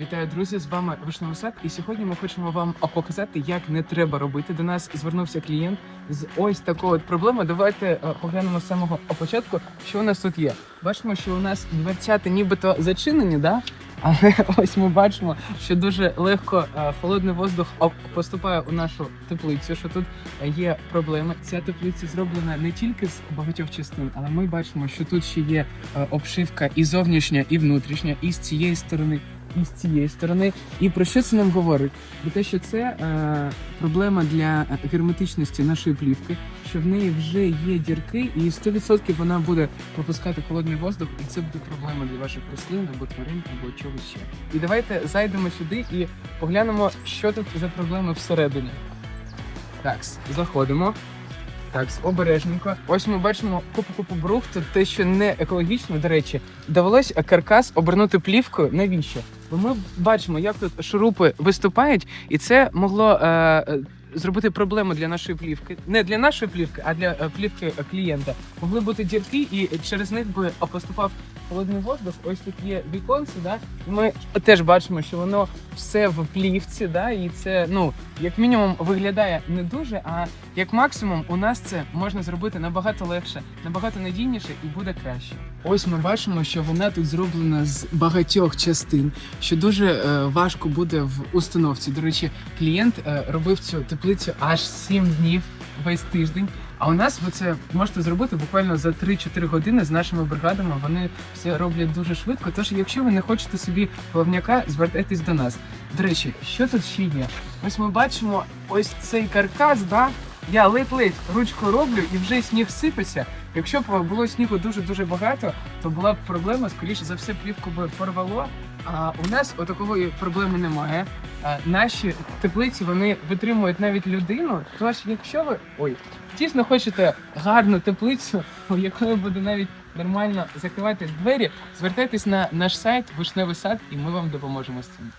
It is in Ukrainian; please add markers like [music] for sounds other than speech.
Вітаю, друзі! З вами Вишневий сад. І сьогодні ми хочемо вам показати, як не треба робити. До нас звернувся клієнт з ось такою от проблемою. Давайте е, поглянемо з самого початку, що у нас тут є. Бачимо, що у нас дверцята нібито зачинені, да? але [laughs] ось ми бачимо, що дуже легко е, холодний воздух поступає у нашу теплицю. Що тут є проблеми. Ця теплиця зроблена не тільки з багатьох частин, але ми бачимо, що тут ще є е, обшивка і зовнішня, і внутрішня, і з цієї сторони, і з цієї сторони. І про що це нам говорить? Про те, що це е, проблема для е, герметичності нашої плівки, що в неї вже є дірки, і 100% вона буде пропускати холодний воздух, і це буде проблема для ваших рослин або тварин, або чогось ще. І давайте зайдемо сюди і поглянемо, що тут за проблеми всередині. Так, заходимо. Так, обережненько. Ось ми бачимо купу-купу брухту, те, що не екологічно, до речі, довелось каркас обернути плівкою. Навіщо? Бо ми бачимо, як тут шурупи виступають, і це могло е, е, зробити проблему для нашої плівки. Не для нашої плівки, а для е, плівки е, клієнта. Могли бути дірки, і через них би поступав холодний воздух. Ось тут є віконці, да? і ми теж бачимо, що воно все в плівці, да? і це, ну, як мінімум, виглядає не дуже, а як максимум, у нас це можна зробити набагато легше, набагато надійніше і буде краще. Ось ми бачимо, що вона тут зроблена з багатьох частин, що дуже е, важко буде в установці. До речі, клієнт е, робив цю теплицю аж 7 днів весь тиждень. А у нас ви це можете зробити буквально за 3-4 години з нашими бригадами. Вони все роблять дуже швидко. Тож, якщо ви не хочете собі головняка, звертайтесь до нас. До речі, що тут ще є? Ось ми бачимо ось цей каркас, да? Я ледь-ледь ручку роблю і вже сніг сипеться. Якщо б було снігу дуже-дуже багато, то була б проблема, скоріше за все, плівку би порвало. А у нас отакої проблеми немає. А, наші теплиці вони витримують навіть людину. Тож, якщо ви ой, дійсно хочете гарну теплицю, у якої буде навіть нормально закривати двері, звертайтесь на наш сайт Вишневий сад, і ми вам допоможемо з цим.